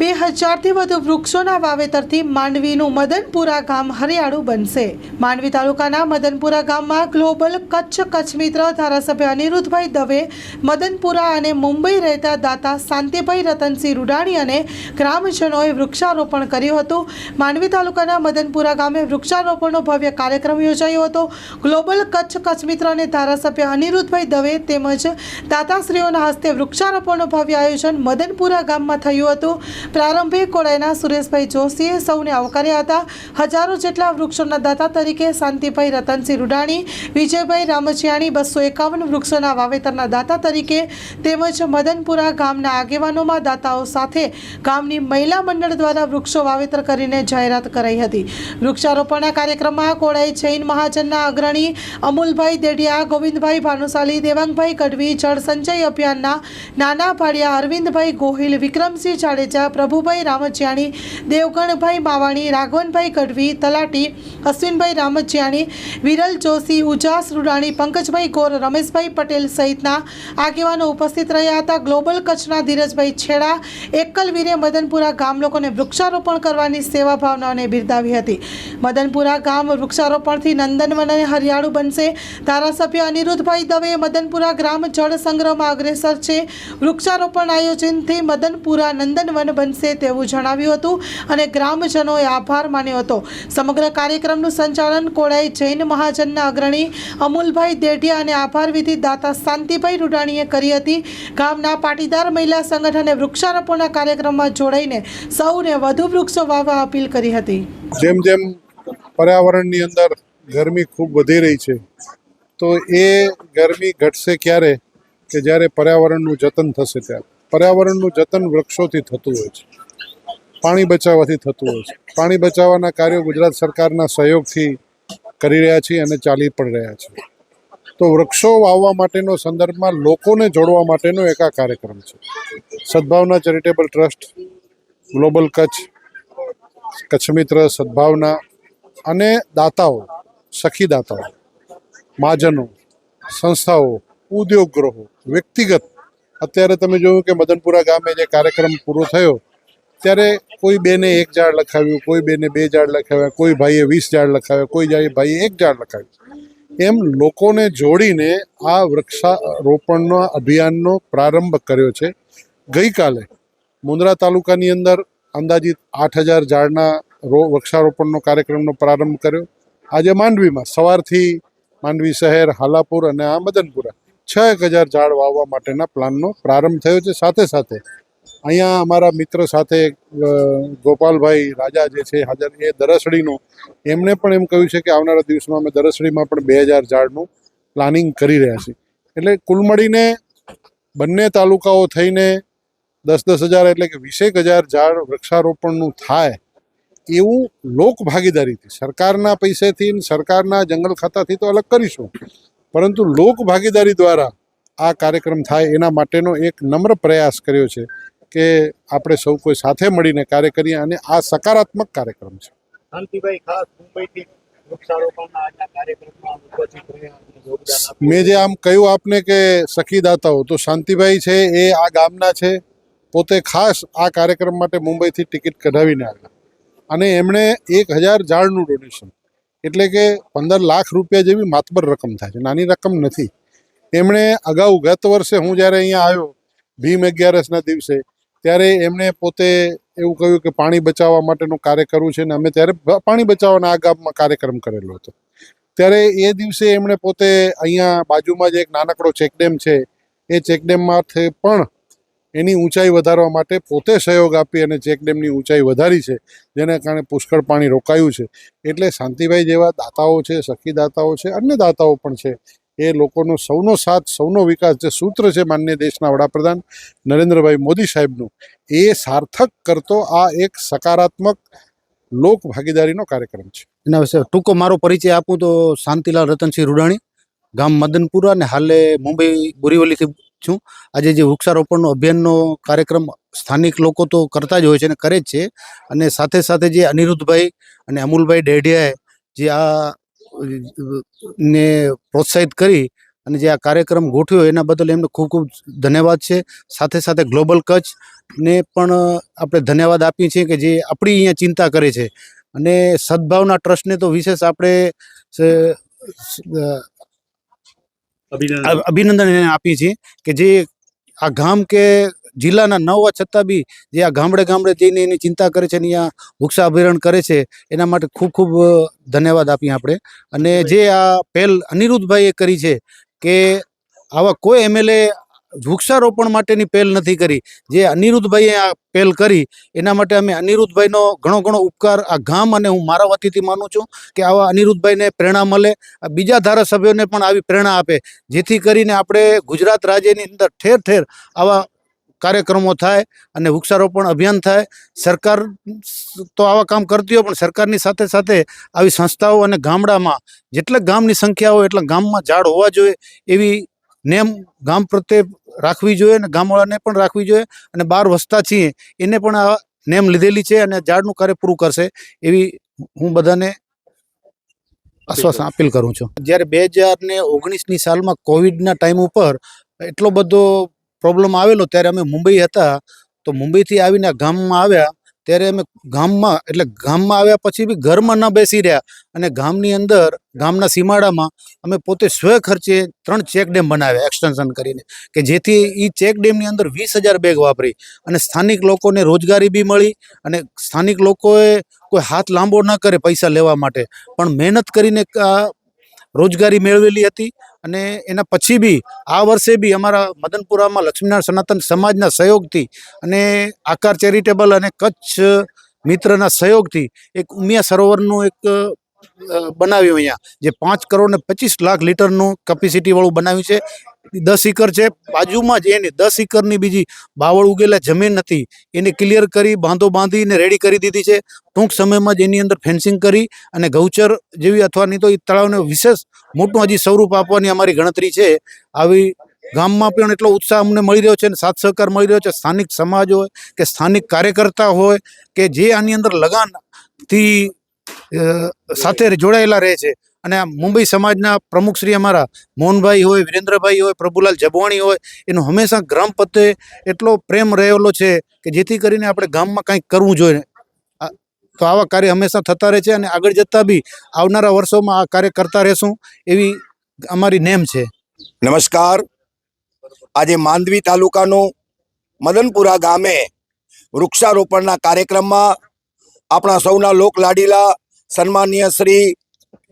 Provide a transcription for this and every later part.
બે હજારથી વધુ વૃક્ષોના વાવેતરથી માંડવીનું મદનપુરા ગામ હરિયાળું બનશે. માંડવી તાલુકાના મદનપુરા ગામમાં ગ્લોબલ કચ્છ કચ્છ મિત્ર ધારાસભ્ય અનિરુદ્ધભાઈ દવે, મદનપુરા અને મુંબઈ રહેતા દાતા શાંતિભાઈ રતનસિંહ રૂડાણી અને ગ્રામજનોએ વૃક્ષારોપણ કર્યું હતું. માંડવી તાલુકાના મદનપુરા ગામે વૃક્ષારોપણનો ભવ્ય કાર્યક્રમ યોજાયો હતો. ગ્લોબલ કચ્છ કચ્છ મિત્ર અને ધારાસભ્ય અનિરુદ્ધભાઈ દવે તેમજ દાતાશ્રીઓના હસ્તે વૃક્ષારોપણનું ભવ્ય આયોજન મદનપુરા ગામમાં થયું હતું. પ્રારંભિક કોળાઈના સુરેશભાઈ જોશીએ સૌને આવકાર્યા હતા. હજારો જેટલા વૃક્ષોના દાતા તરીકે શાંતિભાઈ રતનસિંહ રૂડાણી, વિજયભાઈ રામચિયાણી બસો એકાવન વૃક્ષોના વાવેતરના દાતા તરીકે તેમજ મદનપુરા ગામના આગેવાનોમાં દાતાઓ સાથે ગામની મહિલા મંડળ દ્વારા વૃક્ષો વાવેતર કરીને જાહેરાત કરાઈ હતી. વૃક્ષારોપણના કાર્યક્રમમાં કોળાઈ જૈન મહાજનના અગ્રણી અમુલભાઈ દેડિયા, ગોવિંદભાઈ ભાનુશાલી, દેવાંગભાઈ ગઢવી જળ સંચય અભિયાનના નાના ભાડિયા અરવિંદભાઈ ગોહિલ, વિક્રમસિંહ જાડેજા પ્રભુભાઈ રામચિયાણી દેવગણભાઈ માવાણી, રાઘવનભાઈ ગઢવી, તલાટી, અશ્વિનભાઈ રામજ્યાણી, વિરલ જોશી, ઉજાસ રૂડાણી, પંકજભાઈ ગોર, રમેશભાઈ પટેલ સહિતના આગેવાનો ઉપસ્થિત રહ્યા હતા. ગ્લોબલ કચ્છના ધીરજભાઈ છેડા એકલવીરે મદનપુરા ગામ લોકોને વૃક્ષારોપણ કરવાની સેવા ભાવનાઓને બિરદાવી હતી. મદનપુરા ગામ વૃક્ષારોપણથી નંદનવન અને હરિયાળું બનશે. ધારાસભ્ય અનિરુદ્ધભાઈ દવે મદનપુરા ગ્રામ જળ સંગ્રહમાં અગ્રેસર છે. વૃક્ષારોપણ આયોજનથી મદનપુરા નંદનવન બનશે તેવું જણાવ્યું હતું અને ગ્રામજનોએ આભાર માન્યો હતો. સમગ્ર કાર્યક્રમનું સંચાલન કોળાઈ જૈન મહાજનના અગ્રણી અમુલભાઈ દેઢિયા અને આભાર દાતા શાંતિભાઈ રૂડાણીએ કરી હતી. ગામના પાટીદાર મહિલા સંગઠને વૃક્ષારોપણના કાર્યક્રમમાં જોડાઈને સૌને વધુ વૃક્ષો વાવવા અપીલ કરી હતી. જેમ જેમ પર્યાવરણની અંદર ગરમી ખૂબ વધી રહી છે, તો એ ગરમી ઘટશે ક્યારે? કે જ્યારે પર્યાવરણનું જતન થશે ત્યારે. પર્યાવરણનું જતન વૃક્ષોથી થતું હોય છે. પાણી બચાવવાથી થતું હોય છે. પાણી બચાવવાના કાર્યો ગુજરાત સરકારના સહયોગથી કરી રહ્યા છીએ અને ચાલી પણ રહ્યા છે. તો વૃક્ષો વાવવા માટેનો સંદર્ભમાં લોકોને જોડવા માટેનો એક આ કાર્યક્રમ છે. Sadbhavana charitable trust, global Kutch Kutch Mitra Sadbhavana અને દાતાઓ, સખી દાતાઓ, મહાજનો, સંસ્થાઓ ઉદ્યોગ ગ્રહો વ્યક્તિગત અત્યારે તમે જોયું કે મદનપુરા ગામે જે કાર્યક્રમ પૂરો થયો, ત્યારે કોઈ બેને એક ઝાડ લખાવ્યું, કોઈ બેને બે ઝાડ લખાવ્યા, કોઈ ભાઈએ વીસ ઝાડ લખાવ્યા, કોઈ જાય ભાઈએ એક ઝાડ લખાવ્યું. એમ લોકોને જોડીને આ વૃક્ષારોપણનો, અભિયાનનો પ્રારંભ કર્યો છે. ગઈકાલે મુંદ્રા તાલુકાની અંદર અંદાજિત આઠ હજાર ઝાડના રો, વૃક્ષારોપણનો કાર્યક્રમનો પ્રારંભ કર્યો. આજે માંડવીમાં, સવારથી માંડવી શહેર, હાલાપુર અને આ મદનપુરા છ એક હજાર ઝાડ વાવવા માટેના પ્લાનનો પ્રારંભ થયો છે. સાથે સાથે અહીંયા અમારા મિત્ર સાથે ગોપાલભાઈ રાજા જે છે, હાજર એ દરસડીનું, એમણે પણ એમ કહ્યું છે કે આવનારા દિવસમાં અમે દરસડીમાં પણ બે હજાર ઝાડનું પ્લાનિંગ કરી રહ્યા છીએ. એટલે કુલ મળીને બંને તાલુકાઓ થઈને દસ દસ હજાર એટલે કે વીસેક હજાર ઝાડ વૃક્ષારોપણનું થાય એવું લોક ભાગીદારીથી સરકારના પૈસેથી સરકારના જંગલ ખાતાથી તો અલગ કરીશું. પરંતુ લોક ભાગીદારી દ્વારા આ કાર્યક્રમ થાય એના માટેનો એક નમ્ર પ્રયાસ કર્યો છે કે આપણે સૌ કોઈ સાથે મળીને કાર્ય કરીએ અને આ સકારાત્મક કાર્યક્રમ છે શાંતિભાઈ ખાસ મુંબઈથી. મેં જે આમ કહ્યું આપને કે સખીદાતાઓ તો શાંતિભાઈ છે એ આ ગામના છે પોતે ખાસ આ કાર્યક્રમ માટે મુંબઈથી ટિકિટ કઢાવીને આવ્યા અને એમણે એક હજાર ઝાડનું ડોનેશન એટલે કે પંદર લાખ રૂપિયા જેવી માતબર રકમ થાય છે. નાની રકમ નથી. એમણે અગાઉ ગત વર્ષે હું જ્યારે અહીંયા આવ્યો, ભીમ અગિયારસના દિવસે, ત્યારે એમણે પોતે એવું કહ્યું કે પાણી બચાવવા માટેનું કાર્ય કરવું છે ને અમે ત્યારે પાણી બચાવવાના આ ગામમાં કાર્યક્રમ કરેલો હતો. ત્યારે એ દિવસે એમણે પોતે અહીંયા બાજુમાં જે એક નાનકડો ચેકડેમ છે. એ ચેકડેમમાંથી પણ એની ઊંચાઈ વધારવા માટે પોતે સહયોગ આપી અને ચેકડેમની ઊંચાઈ વધારી છે, જેના કારણે પુષ્કળ પાણી રોકાયું છે. એટલે શાંતિભાઈ જેવા દાતાઓ છે, સખી દાતાઓ છે, અન્ય દાતાઓ પણ છે, એ લોકોનો સૌનો સાથ, સૌનો વિકાસ જે સૂત્ર છે માન્ય દેશના વડાપ્રધાન નરેન્દ્રભાઈ મોદી સાહેબનું, એ સાર્થક કરતો આ એક સકારાત્મક લોક ભાગીદારીનો કાર્યક્રમ છે. એના વિશે ટૂંકો મારો પરિચય આપું તો શાંતિલાલ રતનસિંહ રૂડાણી, ગામ મદનપુરા અને હાલે મુંબઈ બોરીવલીથી છું. આજે જે વૃક્ષારોપણનો અભિયાનનો કાર્યક્રમ સ્થાનિક લોકો તો કરતા જ હોય છે અને કરે જ છે. અને સાથે સાથે જે અનિરુદ્ધભાઈ અને અમુલભાઈ ડેઢિયાએ જે આ, ને પ્રોત્સાહિત કરી અને જે આ કાર્યક્રમ ગોઠવ્યો એના બદલ એમને ખૂબ ખૂબ ધન્યવાદ છે. સાથે સાથે ગ્લોબલ કચ્છને પણ આપણે ધન્યવાદ આપીએ છીએ કે જે આપણી અહીંયા ચિંતા કરે છે. અને સદભાવના ટ્રસ્ટને તો વિશેષ આપણે અભિનંદન. એને આપીએ છીએ કે જે આ ગામ કે જિલ્લાના ન હોવા છતાં બી જે આ ગામડે ગામડે જઈને એની ચિંતા કરે છે અને અહીંયા વૃક્ષાભિરણ કરે છે, એના માટે ખૂબ ખૂબ ધન્યવાદ આપીએ આપણે. અને જે આ પહેલ અનિરુદ્ધભાઈએ કરી છે કે આવા કોઈ એમએલએ વૃક્ષારોપણ માટેની પહેલ નથી કરી. જે અનિરુદ્ધભાઈએ આ પહેલ કરી, એના માટે અમે અનિરુદ્ધભાઈનો ઘણો ઘણો ઉપકાર આ ગામ અને હું મારા વતીથી માનું છું કે આવા અનિરુદ્ધભાઈને પ્રેરણા મળે બીજા ધારાસભ્યોને પણ આવી પ્રેરણા આપે. જેથી કરીને આપણે ગુજરાત રાજ્યની અંદર ઠેર ઠેર આવા કાર્યક્રમો થાય અને વૃક્ષારોપણ અભિયાન થાય. સરકાર તો આવા કામ કરતી હોય, પણ સરકારની સાથે સાથે આવી સંસ્થાઓ અને ગામડામાં જેટલા ગામની સંખ્યા હોય, એટલા ગામમાં ઝાડ હોવા જોઈએ એવી નેમ ગામ પ્રત્યે રાખવી જોઈએ અને ગામવાળાને પણ રાખવી જોઈએ અને બહાર વસતા છીએ એને પણ આ નેમ લીધેલી છે અને ઝાડનું કાર્ય પૂરું કરશે એવી હું બધાને આશ્વાસન અપીલ કરું છું. જ્યારે બે હજાર ને ઓગણીસની સાલમાં કોવિડના ટાઈમ ઉપર એટલો બધો પ્રોબ્લેમ આવેલો ત્યારે અમે મુંબઈ હતા તો મુંબઈથી આવીને ગામમાં આવ્યા ત્યારે અમે ગામમાં, એટલે ગામમાં આવ્યા પછી બી ઘરમાં ન બેસી રહ્યા. અને ગામની અંદર, ગામના સીમાડામાં અમે પોતે સ્વ ખર્ચે ત્રણ ચેક ડેમ બનાવ્યા, એક્સટેન્શન કરીને. કે જેથી એ ચેક ડેમની અંદર વીસ હજાર બેગ વાપરી. અને સ્થાનિક લોકોને રોજગારી બી મળી અને સ્થાનિક લોકોએ કોઈ હાથ લાંબો ન કરે પૈસા લેવા માટે. પણ મહેનત કરીને રોજગારી મેળવેલી હતી. અને એના પછી બી આ વર્ષે બી અમારા મદનપુરામાં લક્ષ્મીનારાયણ સનાતન સમાજના સહયોગથી અને આકાર ચેરિટેબલ અને કચ્છ મિત્રના સહયોગથી એક ઉમિયા સરોવરનું એક બનાવ્યું અહીંયા, જે પાંચ કરોડ ને પચીસ લાખ લીટરનું કેપેસિટીવાળું બનાવ્યું છે. દસ એકર છે, બાજુમાં જ એની દસ એકરની બીજી બાવળ ઉગેલા જમીન હતી, એને ક્લિયર કરી, બાંધો બાંધીને રેડી કરી દીધી છે. ટૂંક સમયમાં જ એની અંદર ફેન્સિંગ કરી અને ગૌચર જેવી અથવા નહીં તો એ તળાવને વિશેષ મોટું હજી સ્વરૂપ આપવાની અમારી ગણતરી છે. આવી ગામમાં પણ એટલો ઉત્સાહ અમને મળી રહ્યો છે અને સાથ સહકાર મળી રહ્યો છે. સ્થાનિક સમાજ હોય કે સ્થાનિક કાર્યકર્તા હોય કે જે આની અંદર લગાનથી સાથે જોડાયેલા રહે છે. અને આ મુંબઈ સમાજના પ્રમુખ શ્રી અમારા મોહનભાઈ હોય, વિરેન્દ્રભાઈ હોય, પ્રભુલાલ જબવાણી હોય, એનો હંમેશા ગ્રામ પ્રત્યે એટલો પ્રેમ રહેલો છે કે જેથી કરીને આપણે ગામમાં કંઈક કરવું જોઈએ. તો આવા કાર્ય હંમેશા થતા રહે છે અને આગળ જતાં બી આવનારા વર્ષોમાં આ કાર્ય કરતા રહેશું એવી અમારી નેમ છે. નમસ્કાર. આજે માંડવી તાલુકાનું મદનપુરા ગામે વૃક્ષારોપણના કાર્યક્રમમાં આપણા સૌના લોક લાડીલા સન્માનીય શ્રી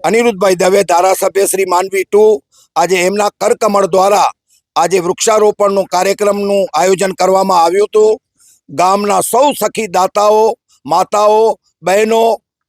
અનિરુદ્ધભાઈ દવે, ધારાસભ્ય શ્રી માંડવી ટુ, આજે એમના કરકમળ દ્વારા આજે વૃક્ષારોપણનું કાર્યક્રમનું આયોજન કરવામાં આવ્યું હતું. ગામના સૌ સખી દાતાઓ માતાઓ, બહેનો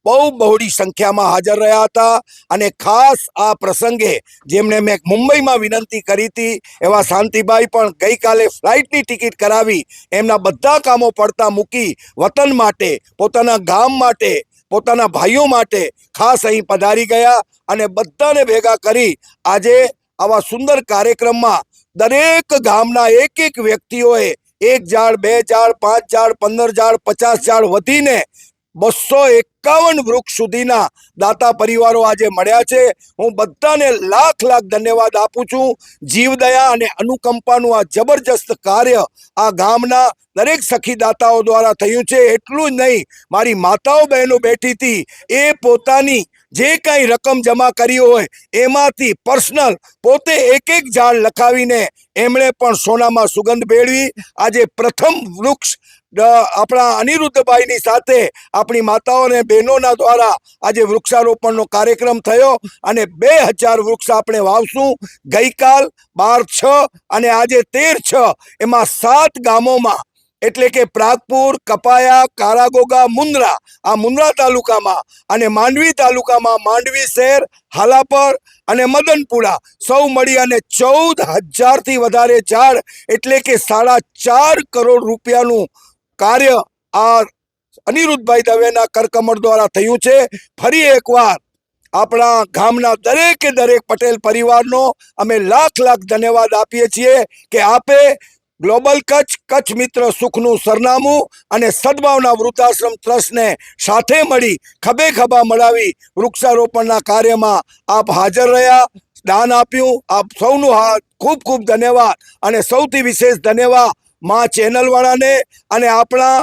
બહુ બહોળી સંખ્યામાં હાજર રહ્યા હતા અને ખાસ આ પ્રસંગે જેમણે મેં મુંબઈમાં વિનંતી કરી હતી, એવા શાંતિભાઈ પણ ગઈકાલે ફ્લાઇટની ટિકિટ કરાવી, એમના બધા કામો પડતા મૂકી વતન માટે, પોતાના ગામ માટે, પોતાના ભાઈઓ માટે ખાસ અહીં પધારી ગયા અને બધાને ભેગા કરી આજે આવા સુંદર કાર્યક્રમમાં દરેક ગામના એક એક વ્યક્તિઓએ એક ઝાડ બે ઝાડ પાંચ ઝાડ પંદર ઝાડ પચાસ ઝાડ વધીને બસો એકાવન વૃક્ષ સુધીના દાતા પરિવારો આજે મળ્યા છે. હું બધાને લાખ લાખ ધન્યવાદ આપું છું. જીવદયા અને અનુકંપાનું આ જબરજસ્ત કાર્ય આ ગામના દરેક સખી દાતાઓ દ્વારા થયું છે. એટલું જ નહીં, મારી માતાઓ બહેનો બેઠી હતી, એ પોતાની જે કાંઈ રકમ જમા કરી હોય, એમાંથી પર્સનલ પોતે એક એક ઝાડ લખાવીને એમણે પણ સોનામાં સુગંધ ભેળવી. આજે પ્રથમ વૃક્ષ આપણા અનિરુદ્ધભાઈની સાથે આપણી માતાઓ અને બહેનોના દ્વારા આજે વૃક્ષારોપણનો કાર્યક્રમ થયો અને બે હજાર વૃક્ષ આપણે વાવશું. ગઈકાલ બાર, છ અને આજે તેર, છ. એમાં સાત ગામોમાં એટલે કે પ્રાગપુર, કપાયા, કારાગોગા, મુન્દ્રા, આ મુન્દ્રા તાલુકામાં અને માંડવી તાલુકામાં માંડવી શહેર, હાલાપર અને મદનપુરા સૌ મળી અને ચૌદ હજારથી વધારે ઝાડ એટલે કે સાડા ચાર કરોડ રૂપિયાનું કાર્ય આ અનિરુદ્ધભાઈ દવેના કરકમળ દ્વારા થયું છે. ફરી એકવાર આપણા ગામના દરેકે દરેક પટેલ પરિવારનો અમે લાખ લાખ ધન્યવાદ આપીએ છીએ કે આપે ગ્લોબલ કચ્છ કચ્છ મિત્ર સુખનું સરનામું અને સદભાવના વૃદ્ધાશ્રમ ટ્રસ્ટને સાથે મળી ખભે ખભા મળાવી વૃક્ષારોપણના કાર્યમાં આપ હાજર રહ્યા. દાન આપ્યું. આપ સૌનું ખૂબ ખૂબ ધન્યવાદ અને સૌથી વિશેષ ધન્યવાદ મા ચેનલવાળાને અને આપણા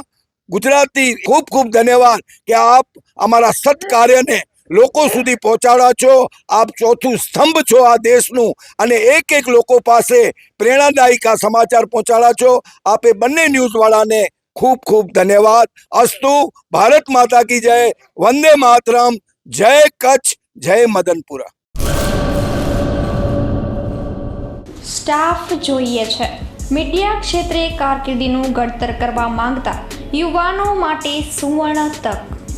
ગુજરાતી ખૂબ ખૂબ ધન્યવાદ કે આપ અમારા સત્કાર્યને લોકો સુધી પહોંચાડા છો આપ ચોથું સ્તંભ છો આ દેશનું. અને એક એક લોકો પાસે પ્રેરણાદાયક સમાચાર પહોંચાડા છો. આપે બંને ન્યૂઝવાળાને ખૂબ ખૂબ ધન્યવાદ. અસ્તુ ભારત માતા કી જય. વંદે માતરમ. જય કચ્છ જય મદનપુરા. સ્ટાફ જોઈએ છે. મીડિયા ક્ષેત્રે કારકિર્દીનું ઘડતર કરવા માંગતા યુવાનો માટે સુવર્ણ તક.